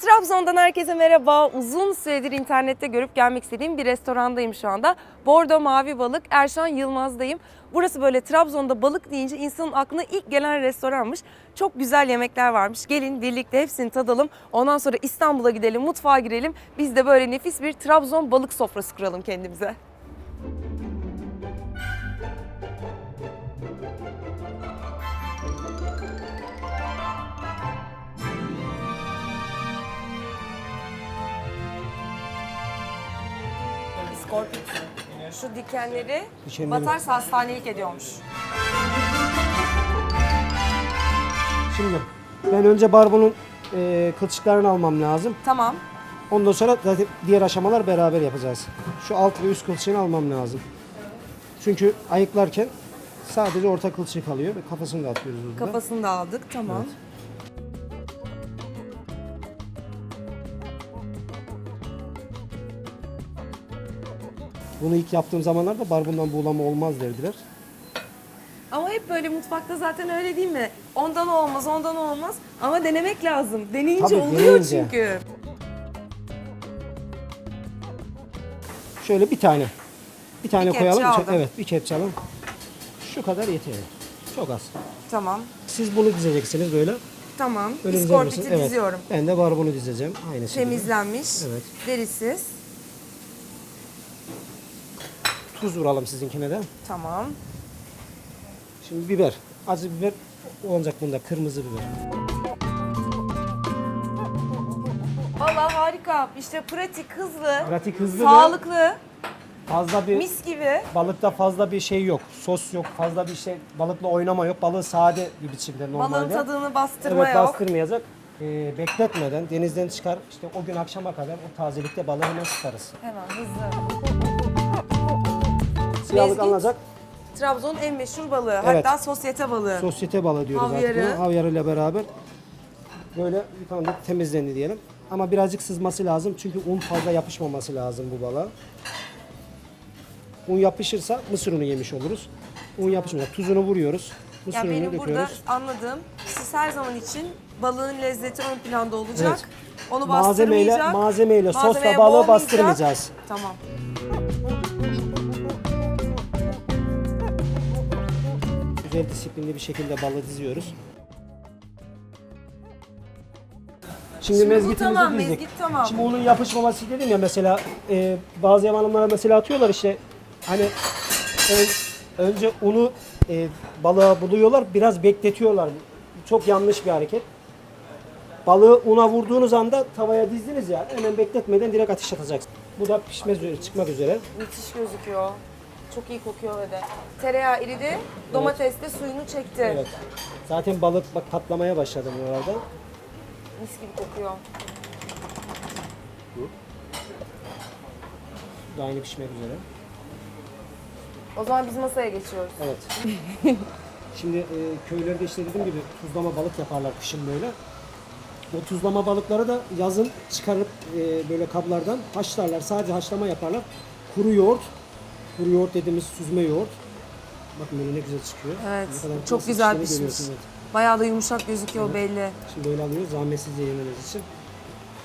Trabzon'dan herkese merhaba. Uzun süredir internette görüp gelmek istediğim bir restorandayım şu anda. Bordo Mavi Balık, Erşan Yılmaz'dayım. Burası böyle Trabzon'da balık deyince insanın aklına ilk gelen restoranmış. Çok güzel yemekler varmış. Gelin birlikte hepsini tadalım. Ondan sonra İstanbul'a gidelim, mutfağa girelim. Biz de böyle nefis bir Trabzon balık sofrası kuralım kendimize. Skorpit. Şu dikenleri Dikenleri. batarsa hastanelik ediyormuş. Şimdi ben önce barbunun e, kılçıklarını almam lazım. Tamam. Ondan sonra zaten diğer aşamalar beraber yapacağız. Şu alt ve üst kılçığını almam lazım. Çünkü ayıklarken sadece orta kılçık kalıyor ve kafasını da atıyoruz burada. Kafasını da aldık. Tamam. Bunu ilk yaptığım zamanlarda barbundan buğulama olmaz derdiler. Ama hep böyle mutfakta zaten öyle değil mi? Ondan olmaz, ondan olmaz. Ama denemek lazım. Deneyince Tabii, oluyor deneyince. çünkü. Şöyle bir tane. Bir tane kepçe koyalım. aldım. Evet bir kepçe alalım. Şu kadar yeter. Çok az. Tamam. Siz bunu dizeceksiniz böyle. Tamam. Dizer İskorpiti? Evet. diziyorum. Ben de barbunu dizeceğim. Aynı şekilde. Temizlenmiş. Evet. Derisiz. Tuz vuralım sizinkine de. Tamam. Şimdi biber. Acı biber olacak bunda. Kırmızı biber. Valla harika. İşte pratik, hızlı, Pratik hızlı ve sağlıklı, fazla bir mis gibi. balıkta fazla bir şey yok. Sos yok. Fazla bir şey balıkla oynama yok. Balığı sade bir biçimde normalde. Balığın tadını bastırma evet yok. bastırmayacak. Ee, bekletmeden denizden çıkar. İşte o gün akşama kadar o tazelikte balığı hemen sıkarız. Hemen hızlı. Siyahlık Mezgit. alınacak. Trabzon'un en meşhur balığı. Evet. Hatta sosyete balığı. Sosyete balığı diyoruz Havyarı. artık. Havyarıyla beraber böyle yıkandı, temizlendi diyelim. Ama birazcık sızması lazım çünkü un fazla yapışmaması lazım bu balığa. Un yapışırsa mısır unu yemiş oluruz. Un yapışmayacak. Tuzunu vuruyoruz. Mısır yani ununu benim burada döküyoruz. anladığım siz her zaman için balığın lezzeti ön planda olacak. Evet. Onu Malzemeyle, bastırmayacak. malzemeyle, sosla Malzemeye balığı bastırmayacağız. Tamam. Güzel disiplinli bir şekilde balığı diziyoruz. Şimdi, Şimdi bu mezgitimizi tamam, dizdik. mezgit tamam. Şimdi onun yapışmaması dedim ya mesela e, bazı hanımlar mesela atıyorlar işte hani ön- önce unu e, balığa buluyorlar biraz bekletiyorlar. Çok yanlış bir hareket. Balığı una vurduğunuz anda tavaya dizdiniz ya hemen bekletmeden direkt ateş atacaksınız. Bu da pişme üzere, çıkmak üzere. Müthiş gözüküyor. Çok iyi kokuyor ve de. Tereyağı eridi, domates de suyunu çekti. Evet. Zaten balık bak patlamaya başladı bu arada. Mis gibi kokuyor. Bu da aynı pişmek üzere. O zaman biz masaya geçiyoruz. Evet. Şimdi e, köylerde işte dediğim gibi tuzlama balık yaparlar kışın böyle. O tuzlama balıkları da yazın çıkarıp e, böyle kablardan haşlarlar. Sadece haşlama yaparlar. Kuru yoğurt, kuru yoğurt dediğimiz süzme yoğurt. Bakın böyle ne güzel çıkıyor. Evet, çok güzel pişmiş. evet. Bayağı da yumuşak gözüküyor belli. Şimdi böyle alıyoruz zahmetsizce yemeniz için.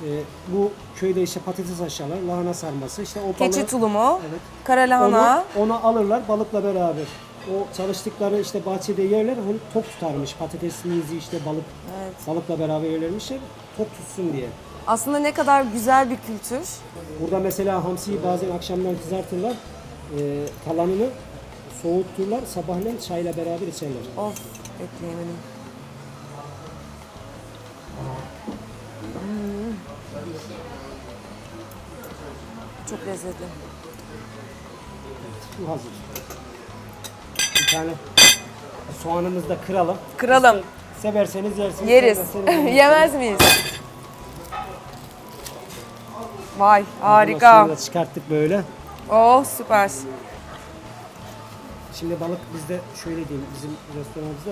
E, bu köyde işte patates haşlarlar, lahana sarması. işte o Keçi balığı- tulumu, Evet. kara lahana. Onu, onu alırlar balıkla beraber. O çalıştıkları işte bahçede yerler onu tok tutarmış. Patates, mizi işte balık Evet. balıkla beraber yerlermişler tok tutsun diye. Aslında ne kadar güzel bir kültür. Burada mesela hamsiyi bazen akşamdan kızartırlar. E, kalanını soğuturlar. Sabahleyin çayla beraber içerler. Of, bekleyemedim. Hmm. Çok lezzetli. Bu hazır. Bir tane soğanımızı da kıralım. Kıralım. Severseniz yersiniz. Yeriz. yemezsiniz. Yemez miyiz? Vay Ondan harika. sonra çıkarttık böyle. Oh süper. Şimdi balık bizde şöyle diyeyim bizim restoranımızda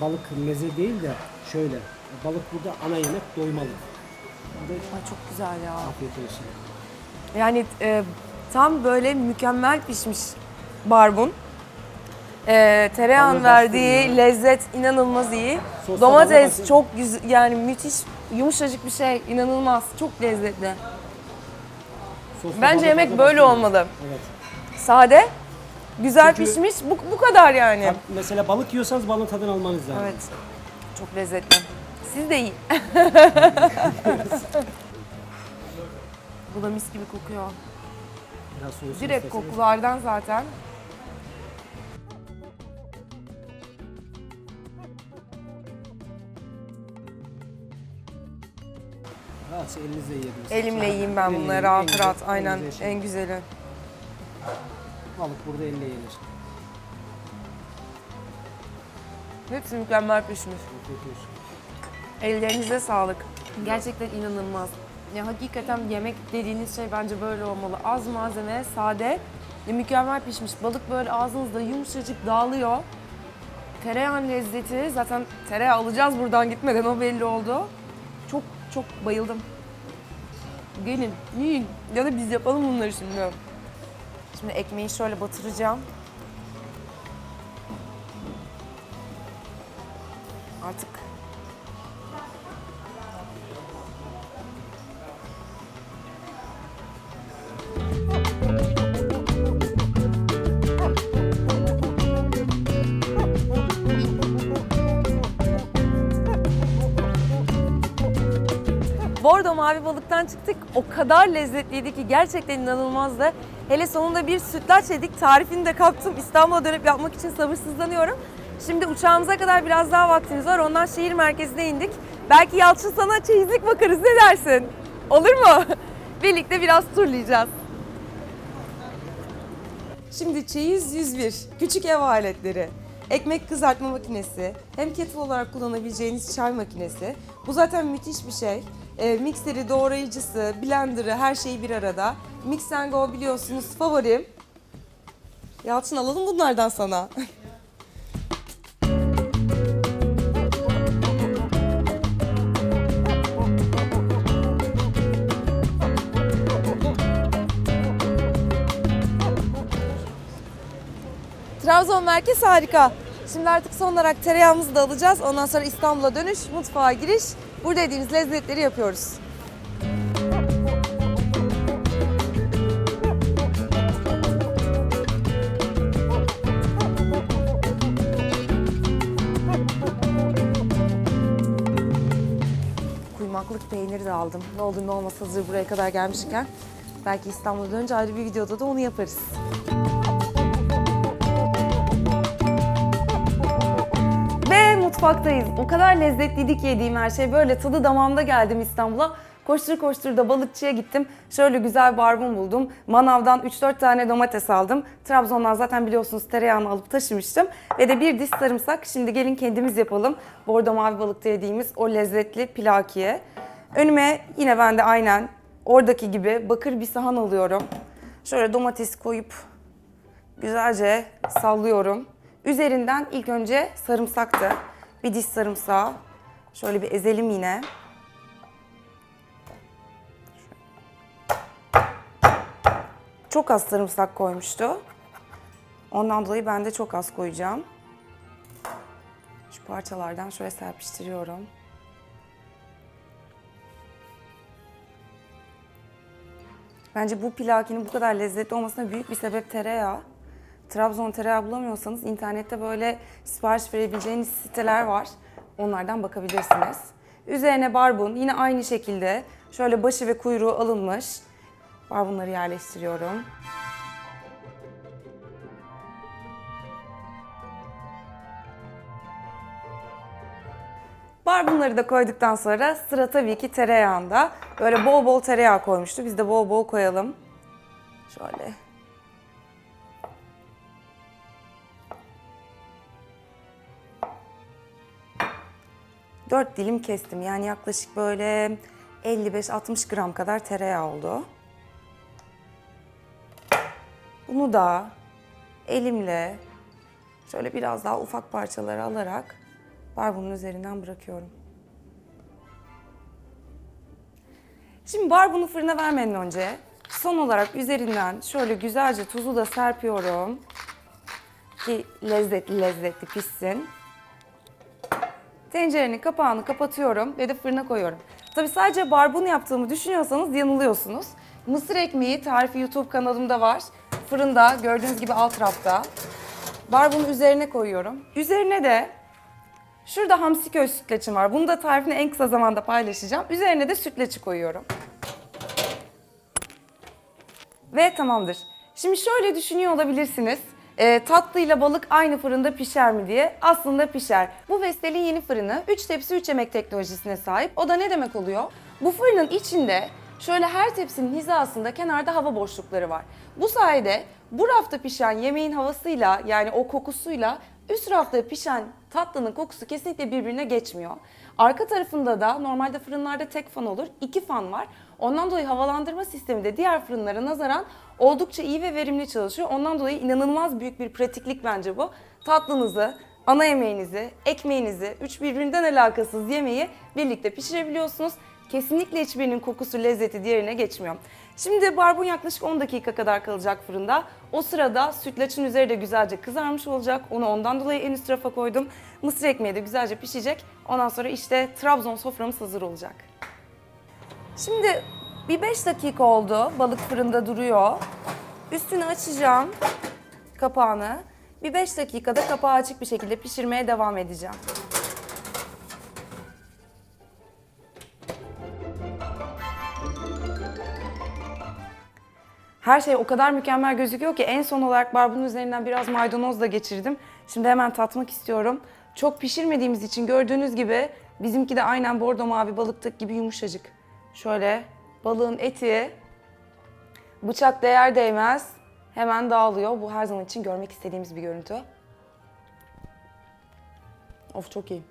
balık meze değil de şöyle. Balık burada ana yemek doymalı. Ay, çok güzel ya. Afiyet olsun. Yani e, tam böyle mükemmel pişmiş barbun. E, tereyağın Balığı verdiği bastırmıyor. lezzet inanılmaz iyi. Balığı Domates çok güzel yani müthiş Yumuşacık bir şey, inanılmaz. Çok lezzetli. Sosla Bence yemek böyle olmalı. Evet. Sade, güzel Çünkü- pişmiş, bu, bu kadar yani. Bak, Mesela balık yiyorsanız balığın tadını almanız lazım. Evet, çok lezzetli. Siz de yiyin. bu da mis gibi kokuyor. Biraz soğusun Direkt isterseniz. kokulardan zaten. Rahatça elinizle yiyebilirsiniz. Elimle yiyeyim ben bunları yiyin, rahat elinizle- rahat. Aynen elinizle şey. en güzeli. Balık burada elle yenir. Hepsi mükemmel pişmiş. Afiyet olsun. Ellerinize sağlık. Gerçekten inanılmaz. Ya hakikaten yemek dediğiniz şey bence böyle olmalı. Az malzeme, sade, ya mükemmel pişmiş. Balık böyle ağzınızda yumuşacık dağılıyor. Tereyağın lezzeti, zaten tereyağı alacağız buradan gitmeden o belli oldu. Çok çok bayıldım. Gelin, yiyin. Ya da biz yapalım bunları şimdi. Şimdi ekmeği şöyle batıracağım. Artık Bordo mavi balıktan çıktık. O kadar lezzetliydi ki gerçekten inanılmazdı. Hele sonunda bir sütlaç yedik. Tarifini de kaptım. İstanbul'a dönüp yapmak için sabırsızlanıyorum. Şimdi uçağımıza kadar biraz daha vaktimiz var. Ondan şehir merkezine indik. Belki Yalçın sana çeyizlik bakarız. Ne dersin? Olur mu? Birlikte biraz turlayacağız. Şimdi çeyiz 101. Küçük ev aletleri. Ekmek kızartma makinesi. Hem kettle olarak kullanabileceğiniz çay makinesi. Bu zaten müthiş bir şey. E, mikseri, doğrayıcısı, blenderı her şeyi bir arada. Mix and Go biliyorsunuz favorim. Yalçın alalım bunlardan sana. Trabzon merkez harika. Şimdi artık son olarak tereyağımızı da alacağız. Ondan sonra İstanbul'a dönüş, mutfağa giriş. Burada yediğimiz lezzetleri yapıyoruz. Kuymaklık peyniri de aldım. Ne olur ne olmaz hazır buraya kadar gelmişken. Belki İstanbul'a dönünce ayrı bir videoda da onu yaparız. Mutfaktayız. O kadar lezzetliydi ki yediğim her şey. Böyle tadı damağımda geldim İstanbul'a. Koştur koştur da balıkçıya gittim. Şöyle güzel barbun buldum. Manavdan 3-4 tane domates aldım. Trabzon'dan zaten biliyorsunuz tereyağını alıp taşımıştım. Ve de bir diş sarımsak. Şimdi gelin kendimiz yapalım. Bordo mavi balıkta yediğimiz o lezzetli pilakiye. Önüme yine ben de aynen oradaki gibi bakır bir sahan alıyorum. Şöyle domates koyup güzelce sallıyorum. Üzerinden ilk önce sarımsaktı. Bir diş sarımsağı. Şöyle bir ezelim yine. Çok az sarımsak koymuştu. Ondan dolayı ben de çok az koyacağım. Şu parçalardan şöyle serpiştiriyorum. Bence bu pilakinin bu kadar lezzetli olmasına büyük bir sebep tereyağı. Trabzon tereyağı bulamıyorsanız internette böyle sipariş verebileceğiniz siteler var. Onlardan bakabilirsiniz. Üzerine barbun yine aynı şekilde şöyle başı ve kuyruğu alınmış. Barbunları yerleştiriyorum. Barbunları da koyduktan sonra sıra tabii ki tereyağında. Böyle bol bol tereyağı koymuştu. Biz de bol bol koyalım. Şöyle. Dört dilim kestim. Yani yaklaşık böyle 55-60 gram kadar tereyağı oldu. Bunu da elimle şöyle biraz daha ufak parçalara alarak barbunun üzerinden bırakıyorum. Şimdi barbunu fırına vermeden önce son olarak üzerinden şöyle güzelce tuzu da serpiyorum ki lezzetli lezzetli pişsin. Tencerenin kapağını kapatıyorum ve de fırına koyuyorum. Tabii sadece barbun yaptığımı düşünüyorsanız yanılıyorsunuz. Mısır ekmeği tarifi YouTube kanalımda var. Fırında gördüğünüz gibi alt rafta. Barbunu üzerine koyuyorum. Üzerine de şurada hamsi köy sütlaçım var. Bunu da tarifini en kısa zamanda paylaşacağım. Üzerine de sütlaçı koyuyorum. Ve tamamdır. Şimdi şöyle düşünüyor olabilirsiniz. E, tatlıyla balık aynı fırında pişer mi diye. Aslında pişer. Bu Vestel'in yeni fırını 3 tepsi 3 yemek teknolojisine sahip. O da ne demek oluyor? Bu fırının içinde şöyle her tepsinin hizasında kenarda hava boşlukları var. Bu sayede bu rafta pişen yemeğin havasıyla yani o kokusuyla üst rafta pişen tatlının kokusu kesinlikle birbirine geçmiyor. Arka tarafında da normalde fırınlarda tek fan olur, iki fan var. Ondan dolayı havalandırma sistemi de diğer fırınlara nazaran oldukça iyi ve verimli çalışıyor. Ondan dolayı inanılmaz büyük bir pratiklik bence bu. Tatlınızı, ana yemeğinizi, ekmeğinizi, üç birbirinden alakasız yemeği birlikte pişirebiliyorsunuz. Kesinlikle hiçbirinin kokusu, lezzeti diğerine geçmiyor. Şimdi barbun yaklaşık 10 dakika kadar kalacak fırında. O sırada sütlaçın üzeri de güzelce kızarmış olacak. Onu ondan dolayı en üst rafa koydum. Mısır ekmeği de güzelce pişecek. Ondan sonra işte Trabzon soframız hazır olacak. Şimdi bir 5 dakika oldu. Balık fırında duruyor. Üstünü açacağım. Kapağını. Bir 5 dakikada kapağı açık bir şekilde pişirmeye devam edeceğim. Her şey o kadar mükemmel gözüküyor ki en son olarak barbunun üzerinden biraz maydanoz da geçirdim. Şimdi hemen tatmak istiyorum. Çok pişirmediğimiz için gördüğünüz gibi bizimki de aynen bordo mavi balıktık gibi yumuşacık. Şöyle balığın eti bıçak değer değmez hemen dağılıyor. Bu her zaman için görmek istediğimiz bir görüntü. Of çok iyi.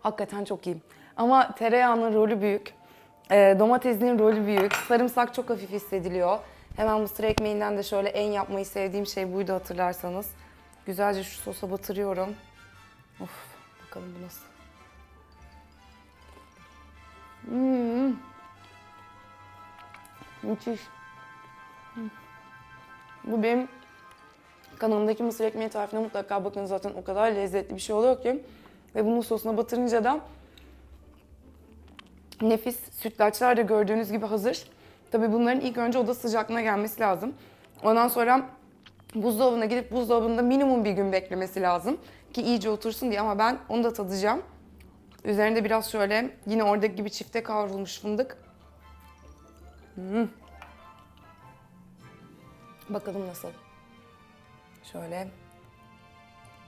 Hakikaten çok iyi. Ama tereyağının rolü büyük. E, domatesin rolü büyük. Sarımsak çok hafif hissediliyor. Hemen mısır ekmeğinden de şöyle en yapmayı sevdiğim şey buydu hatırlarsanız. Güzelce şu sosa batırıyorum. Of bakalım bu nasıl. Hmm. Müthiş. Bu benim kanalımdaki mısır ekmeği tarifine mutlaka bakın zaten o kadar lezzetli bir şey oluyor ki. Ve bunun sosuna batırınca da nefis sütlaçlar da gördüğünüz gibi hazır. Tabii bunların ilk önce oda sıcaklığına gelmesi lazım. Ondan sonra buzdolabına gidip buzdolabında minimum bir gün beklemesi lazım ki iyice otursun diye ama ben onu da tadacağım. Üzerinde biraz şöyle yine oradaki gibi çifte kavrulmuş fındık. Hmm. Bakalım nasıl. Şöyle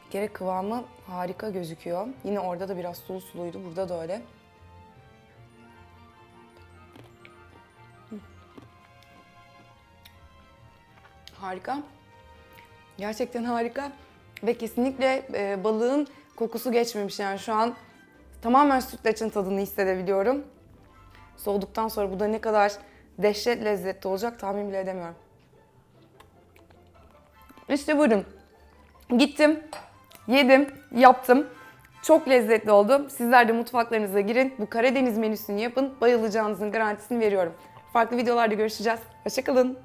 bir kere kıvamı harika gözüküyor. Yine orada da biraz sulu suluydu. Burada da öyle. Harika. Gerçekten harika. Ve kesinlikle e, balığın kokusu geçmemiş. Yani şu an tamamen sütlaçın tadını hissedebiliyorum. Soğuduktan sonra bu da ne kadar dehşet lezzetli olacak tahmin bile edemiyorum. İşte buyurun. Gittim, yedim, yaptım. Çok lezzetli oldu. Sizler de mutfaklarınıza girin. Bu Karadeniz menüsünü yapın. Bayılacağınızın garantisini veriyorum. Farklı videolarda görüşeceğiz. Hoşçakalın.